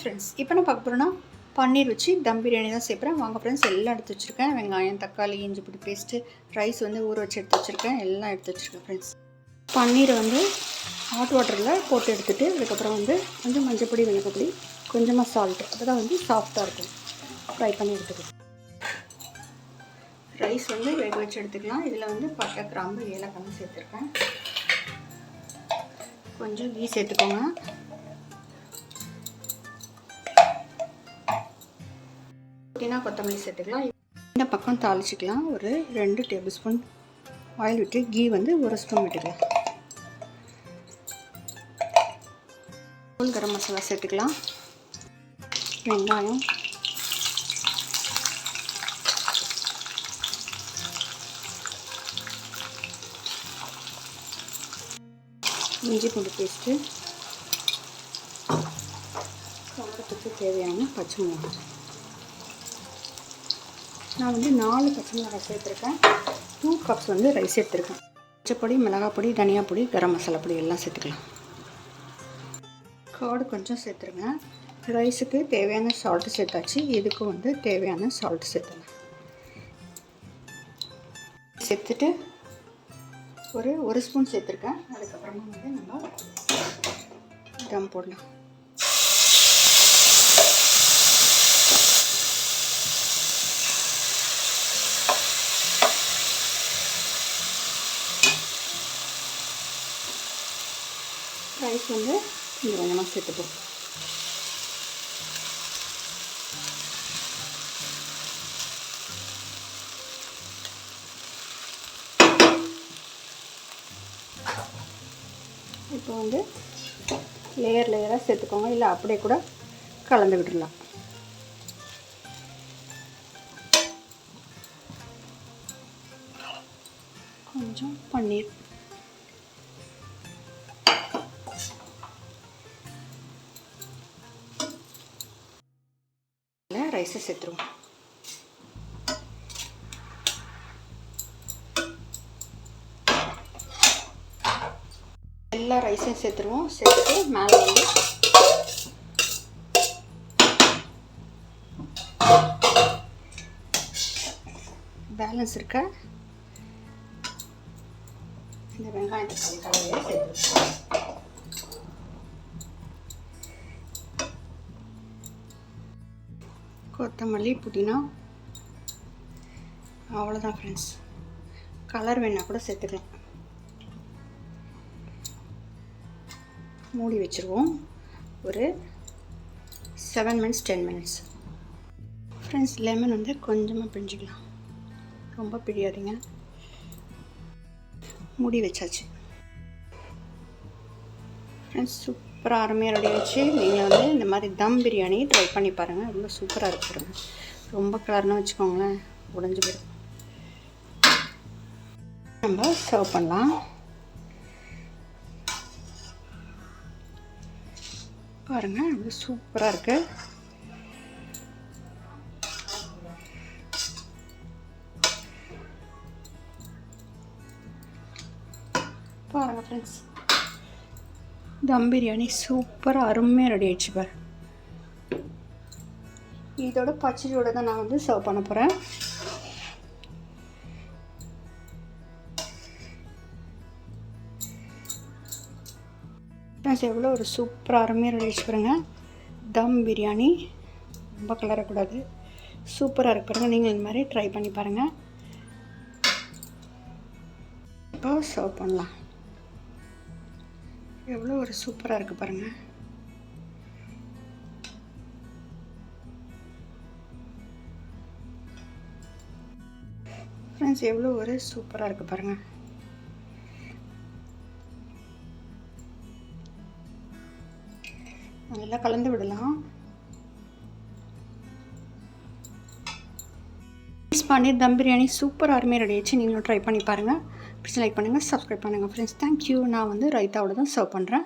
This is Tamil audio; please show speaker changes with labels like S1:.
S1: ஃப்ரெண்ட்ஸ் இப்போ நான் பார்க்க போகிறோன்னா பன்னீர் வச்சு தம் பிரியாணி தான் சேர்ப்பேன் வாங்க ஃப்ரெண்ட்ஸ் எல்லாம் எடுத்து வச்சுருக்கேன். வெங்காயம் தக்காளி இஞ்சி பிடி பேஸ்ட்டு ரைஸ் வந்து ஊற வச்சு எடுத்து வச்சுருக்கேன். எல்லாம் எடுத்து வச்சுருக்கேன் ஃப்ரெண்ட்ஸ் பன்னீரை வந்து ஹாட் வாட்டரில் போட்டு எடுத்துகிட்டு அதுக்கப்புறம் வந்து கொஞ்சம் மஞ்சப்பொடி மிளகுப்பொடி கொஞ்சமாக சால்ட்டு அப்போ தான் வந்து சாஃப்டாக இருக்கும். ஃப்ரை பண்ணி எடுத்துக்கலாம். ரைஸ் வந்து வேக வச்சு எடுத்துக்கலாம். இதில் வந்து பட்டை கிராம்பு ஏலக்காய் சேர்த்துருக்கேன். கொஞ்சம் கீ சேர்த்துக்கோங்க. புதினா கொத்தமல்லி சேர்த்துக்கலாம் இந்த பக்கம் தாளிச்சிக்கலாம். ஒரு ரெண்டு டேபிள் ஸ்பூன் ஆயில் விட்டு கீ வந்து ஒரு ஸ்பூன் விட்டுக்கலாம். ஸ்பூன் கரம் மசாலா சேர்த்துக்கலாம். வெங்காயம். இஞ்சி பூண்டு பேஸ்ட்டு. காரத்துக்கு தேவையான பச்சை மிளகாய். நான் வந்து நாலு பச்சை மிளகாய் சேர்த்துருக்கேன். டூ கப்ஸ் வந்து ரைஸ் சேர்த்துருக்கேன். பச்சைப்பொடி மிளகாய் பொடி தனியா பொடி கரம் மசாலா பொடி எல்லாம் சேர்த்துக்கலாம். காடு கொஞ்சம் சேர்த்துருங்க. ரைஸுக்கு தேவையான சால்ட்டு சேர்த்தாச்சு. இதுக்கும் வந்து தேவையான சால்ட் சேர்த்துங்க. சேர்த்துட்டு ஒரு ஒரு ஸ்பூன் சேர்த்துருக்கேன். அதுக்கப்புறமா வந்து நம்ம தம் போடலாம் ரைஸ் வந்து கொஞ்சம் கொஞ்சமாக சேர்த்துப்போம் இப்போ வந்து லேயர் லேயராக சேர்த்துக்கோங்க. இல்லை அப்படியே கூட கலந்து விட்டுடலாம் கொஞ்சம் பன்னீர். ரைஸை சேர்த்துருவோம் எல்லா ரைஸையும் சேர்த்துருவோம் சேர்த்துட்டு மேலே வந்து பேலன்ஸ் இருக்க இந்த வெங்காயத்தை தக்காளி கலவையை சேர்த்துருவோம் கொத்தமல்லி புதினா. அவ்வளோதான் ஃப்ரெண்ட்ஸ் கலர் வேணால் கூட சேர்த்துக்கலாம். மூடி வச்சுருவோம். ஒரு seven minutes ten minutes friends lemon வந்து கொஞ்சமாக பிழிஞ்சிக்கலாம் ரொம்ப பிழியாதீங்க மூடி வச்சாச்சு. ஃப்ரெண்ட்ஸ் சூப் அப்புறம் அருமையாக ரெடி வச்சு நீங்கள் வந்து இந்த மாதிரி தம் பிரியாணி ட்ரை பண்ணி பாருங்கள் ரொம்ப சூப்பராக இருக்குங்க ரொம்ப கலர்னு வச்சுக்கோங்களேன். உடஞ்சி போயிடும் நம்ம சர்வ் பண்ணலாம். பாருங்கள் ரொம்ப சூப்பராக இருக்குது பாருங்கள் ஃப்ரெண்ட்ஸ் தம் பிரியாணி சூப்பராக அருமையாக ரெடி ஆயிடுச்சு பார். இதோட பச்சடியோட தான் நான் வந்து சர்வ் பண்ண போகிறேன் ஃப்ரெண்ட்ஸ் எவ்வளோ ஒரு சூப்பராக அருமையாக ரெடி ஆயிடுச்சு பாருங்க. தம் பிரியாணி ரொம்ப கலரக்கூடாது சூப்பராக இருக்கு பாருங்கள் நீங்கள் இந்த மாதிரி ட்ரை பண்ணி பாருங்கள் இப்போ சர்வ் பண்ணலாம். எவ்வளோ ஒரு சூப்பராக இருக்குது பாருங்கள் ஃப்ரெண்ட்ஸ் எவ்வளோ ஒரு சூப்பராக இருக்குது பாருங்கள் நல்லா கலந்து விடலாம். பன்னீர் தம் பிரியாணி சூப்பர் அருமையாக ரெடி ஆச்சு நீங்களும் ட்ரை பண்ணி பாருங்கள் ப்ளீஸ் லைக் பண்ணுங்கள் சப்ஸ்கிரைப் பண்ணுங்கள் ஃப்ரெண்ட்ஸ் தேங்க்யூ நான் வந்து ரைத்தாவோட தான் சர்வ் பண்ணுறேன்